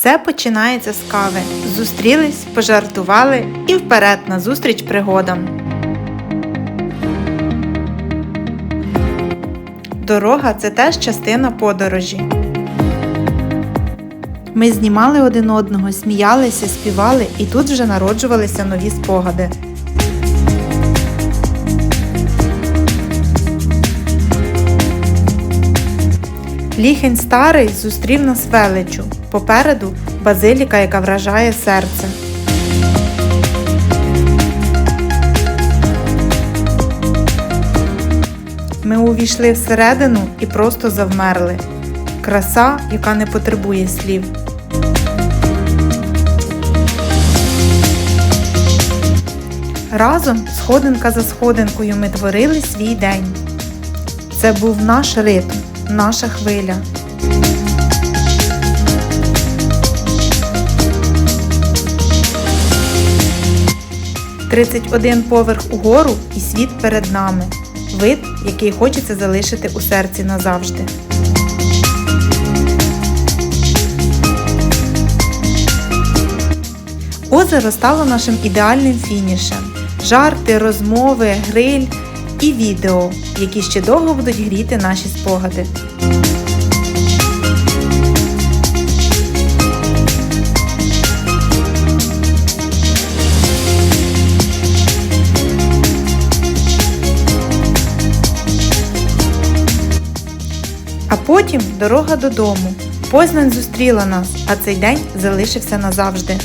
Все починається з кави. Зустрілись, пожартували і вперед на зустріч пригодам. Дорога це теж частина подорожі. Ми знімали один одного, сміялися, співали, і тут вже народжувалися нові спогади. Ліхень старий зустрів нас величу. Попереду базиліка, яка вражає серце. Ми увійшли всередину і просто завмерли. Краса, яка не потребує слів. Разом, сходинка за сходинкою, ми творили свій день. Це був наш ритм, наша хвиля. Тридцять один поверх угору і світ перед нами. Вид, який хочеться залишити у серці назавжди. Озеро стало нашим ідеальним фінішем. Жарти, розмови, гриль і відео, які ще довго будуть гріти наші спогади. А потім дорога додому. Познань зустріла нас, а цей день залишився назавжди.